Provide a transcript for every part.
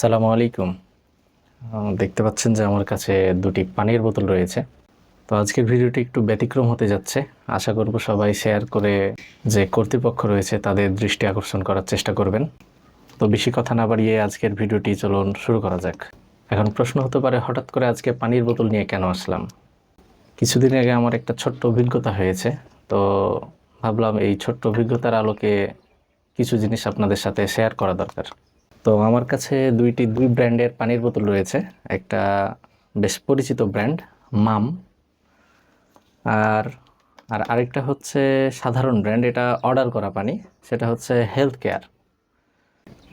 সালামু আলাইকুম। দেখতে পাচ্ছেন যে আমার কাছে দুটি পানির বোতল রয়েছে। তো আজকের ভিডিওটি একটু ব্যতিক্রম হতে যাচ্ছে। আশা করব সবাই শেয়ার করে যে কর্তৃপক্ষ রয়েছে তাদের দৃষ্টি আকর্ষণ করার চেষ্টা করবেন। তো বেশি কথা না বাড়িয়ে আজকের ভিডিওটি চলুন শুরু করা যাক। এখন প্রশ্ন হতে পারে, হঠাৎ করে আজকে পানির বোতল নিয়ে কেন আসলাম? কিছুদিন আগে আমার একটা ছোট্ট অভিজ্ঞতা হয়েছে। তো ভাবলাম এই ছোট্ট অভিজ্ঞতার আলোকে কিছু জিনিস আপনাদের সাথে শেয়ার করা দরকার। তো আমার কাছে দুইটি, দুই ব্র্যান্ডের পানির বোতল রয়েছে। একটা বেশ পরিচিত ব্র্যান্ড, মাম। আর আর আরেকটা হচ্ছে সাধারণ ব্র্যান্ড, এটা অর্ডার করা পানি, সেটা হচ্ছে হেলথ কেয়ার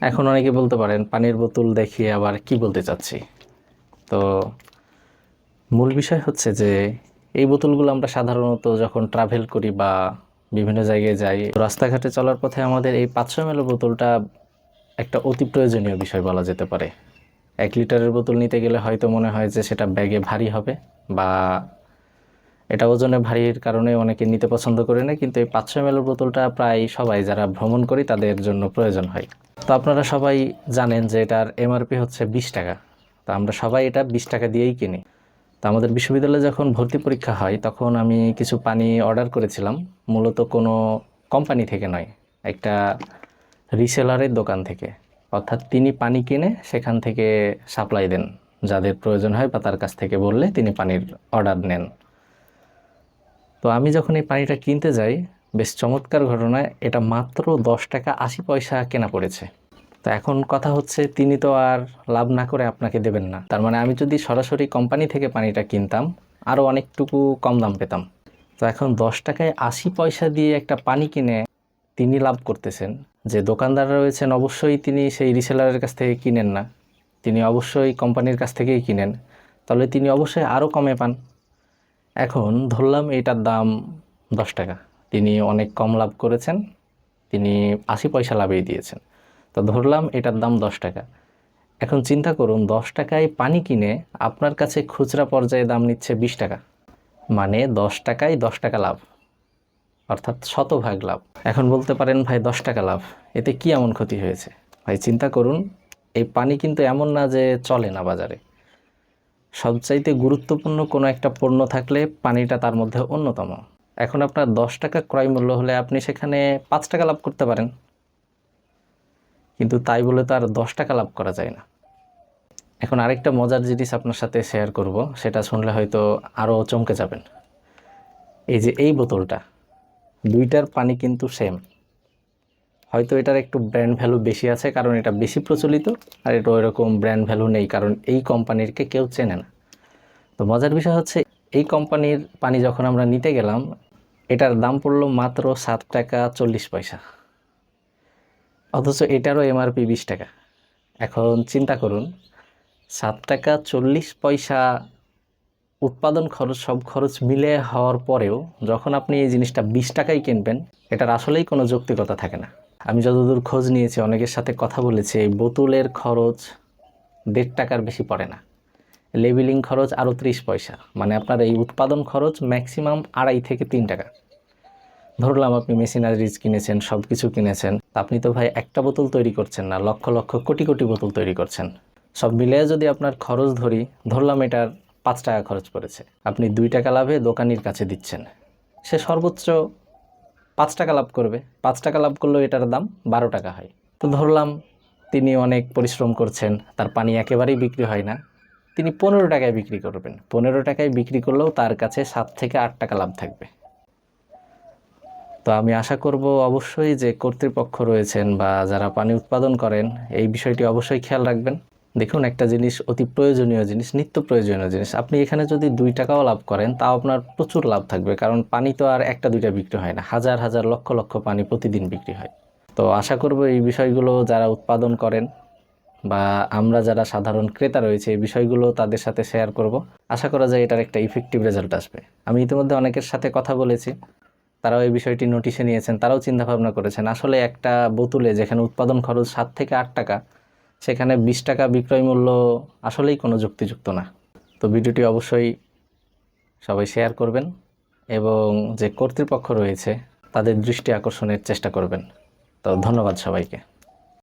এখন অনেকে বলতে পারেন, পানির বোতল দেখিয়ে আবার কি বলতে চাচ্ছি? তো মূল বিষয় হচ্ছে যে, এই বোতলগুলো আমরা সাধারণত যখন ট্রাভেল করি বা বিভিন্ন জায়গায় যাই রাস্তাঘাটে চলার পথে আমাদের এই পাঁচশো এম বোতলটা একটা অতি প্রয়োজনীয় বিষয় বলা যেতে পারে। এক লিটারের বোতল নিতে গেলে হয়তো মনে হয় যে সেটা ব্যাগে ভারী হবে বা এটা ওজনে ভারীর কারণে অনেকে নিতে পছন্দ করে না, কিন্তু এই পাঁচশো এম বোতলটা প্রায় সবাই যারা ভ্রমণ করি তাদের জন্য প্রয়োজন হয়। তো আপনারা সবাই জানেন যে এটার এমআরপি হচ্ছে বিশ টাকা। তো আমরা সবাই এটা বিশ টাকা দিয়েই কিনি। তো আমাদের বিশ্ববিদ্যালয়ে যখন ভর্তি পরীক্ষা হয়, তখন আমি কিছু পানি অর্ডার করেছিলাম। মূলত কোনো কোম্পানি থেকে নয়, একটা রিসেলারের দোকান থেকে। অর্থাৎ তিনি পানি কিনে সেখান থেকে সাপ্লাই দেন। যাদের প্রয়োজন হয় বা তার কাছ থেকে বললে তিনি পানির অর্ডার নেন। তো আমি যখন এই পানিটা কিনতে যাই, বেশ চমৎকার ঘটনায় এটা মাত্র দশ টাকা আশি পয়সা কেনা পড়েছে। তো এখন কথা হচ্ছে, তিনি তো আর লাভ না করে আপনাকে দেবেন না। তার মানে আমি যদি সরাসরি কোম্পানি থেকে পানিটা কিনতাম আরও অনেকটুকু কম দাম পেতাম। তো এখন দশ টাকায় আশি পয়সা দিয়ে একটা পানি কিনে তিনি লাভ করতেছেন। যে দোকানদার রয়েছেন, অবশ্যই তিনি সেই রিসেলারের কাছ থেকে কিনেন না। তিনি অবশ্যই কোম্পানির কাছ থেকেই কিনেন। তাহলে তিনি অবশ্যই আরও কমে পান। এখন ধরলাম এটার দাম দশ টাকা। তিনি অনেক কম লাভ করেছেন। তিনি আশি পয়সা লাভেই দিয়েছেন। তো ধরলাম এটার দাম দশ টাকা। এখন চিন্তা করুন, দশ টাকায় পানি কিনে আপনার কাছে খুচরা পর্যায়ে দাম নিচ্ছে বিশ টাকা। মানে দশ টাকায় দশ টাকা লাভ। অর্থাৎ শতভাগ লাভ। এখন বলতে পারেন, ভাই, দশ টাকা লাভ। এতে কি এমন ক্ষতি হয়েছে? ভাই, চিন্তা করুন, এই পানি কিন্তু এমন না যে চলে না বাজারে। সবচাইতে গুরুত্বপূর্ণ কোনো একটা পণ্য থাকলে পানিটা তার মধ্যে অন্যতম। এখন আপনার দশ টাকা ক্রয় মূল্য হলে আপনি সেখানে পাঁচ টাকা লাভ করতে পারেন। কিন্তু তাই বলে তো আর দশ টাকা লাভ করা যায় না। এখন আরেকটা মজার জিনিস আপনার সাথে শেয়ার করব, সেটা শুনলে হয়তো আরও চমকে যাবেন। এই যে এই বোতলটা দুইটার পানি কিন্তু সেম হয়তো এটার একটু ব্র্যান্ড ভ্যালু বেশি আছে, কারণ এটা বেশি প্রচলিত, আর এটা ওইরকম ব্র্যান্ড ভ্যালু নেই, কারণ এই কোম্পানিরকে কেউ চেনে না। তো মজার বিষয় হচ্ছে, এই কোম্পানির পানি যখন আমরা নিতে গেলাম, এটার দাম পড়ল মাত্র সাত টাকা চল্লিশ পয়সা। অথচ এটারও এমআরপি বিশ টাকা। এখন চিন্তা করুন, সাত টাকা চল্লিশ পয়সা উৎপাদন খরচ, সব খরচ মিলে হওয়ার পরেও যখন আপনি এই জিনিসটা বিশ টাকায় কিনবেন, এটার আসলেই কোনো যৌক্তিকতা থাকে না। আমি যতদূর খোঁজ নিয়েছি, অনেকের সাথে কথা বলেছি, এই বোতলের খরচ দেড় টাকার বেশি পড়ে না। লেবেলিং খরচ আরও ত্রিশ পয়সা মানে আপনার এই উৎপাদন খরচ ম্যাক্সিমাম আড়াই থেকে তিন টাকা। ধরলাম আপনি মেশিনারিজ কিনেছেন, সব কিছু কিনেছেন আপনি তো ভাই একটা বোতল তৈরি করছেন না, লক্ষ লক্ষ কোটি কোটি বোতল তৈরি করছেন। সব মিলিয়ে যদি আপনার খরচ ধরি, ধরলাম এটার পাঁচ টাকা খরচ পড়েছে। আপনি দুই টাকা লাভে দোকানির কাছে দিচ্ছেন। সে সর্বোচ্চ পাঁচ টাকা লাভ করবে। পাঁচ টাকা লাভ করলেও এটার দাম বারো টাকা হয়। তো ধরলাম তিনি অনেক পরিশ্রম করছেন, তার পানি একেবারেই বিক্রি হয় না। তিনি পনেরো টাকায় বিক্রি করবেন। পনেরো টাকায় বিক্রি করলেও তার কাছে সাত থেকে আট টাকা লাভ থাকবে। তো আমি আশা করব অবশ্যই যে কর্তৃপক্ষ রয়েছেন বা যারা পানি উৎপাদন করেন, এই বিষয়টি অবশ্যই খেয়াল রাখবেন। দেখুন, একটা জিনিস অতি প্রয়োজনীয় জিনিস, নিত্য প্রয়োজনীয় জিনিস। আপনি এখানে যদি দুই টাকাও লাভ করেন, তাও আপনার প্রচুর লাভ থাকবে, কারণ পানি তো আর একটা, দুইটা বিক্রি হয় না। হাজার হাজার, লক্ষ লক্ষ পানি প্রতিদিন বিক্রি হয়। তো আশা করব এই বিষয়গুলো যারা উৎপাদন করেন বা আমরা যারা সাধারণ ক্রেতা রয়েছে, এই বিষয়গুলো তাদের সাথে শেয়ার করব। আশা করা যায় এটার একটা ইফেক্টিভ রেজাল্ট আসবে। আমি ইতিমধ্যে অনেকের সাথে কথা বলেছি, তারাও এই বিষয়টি নোটিশে নিয়েছেন, তারাও চিন্তাভাবনা করেছেন। আসলে একটা বোতলে যেখানে উৎপাদন খরচ সাত থেকে আট টাকা সেখানে বিশ টাকা বিক্রয় মূল্য আসলেই কোনো যুক্তিযুক্ত না। তো ভিডিওটি অবশ্যই সবাই শেয়ার করবেন এবং যে কর্তৃপক্ষ রয়েছে, তাদের দৃষ্টি আকর্ষণের চেষ্টা করবেন। তো ধন্যবাদ সবাইকে।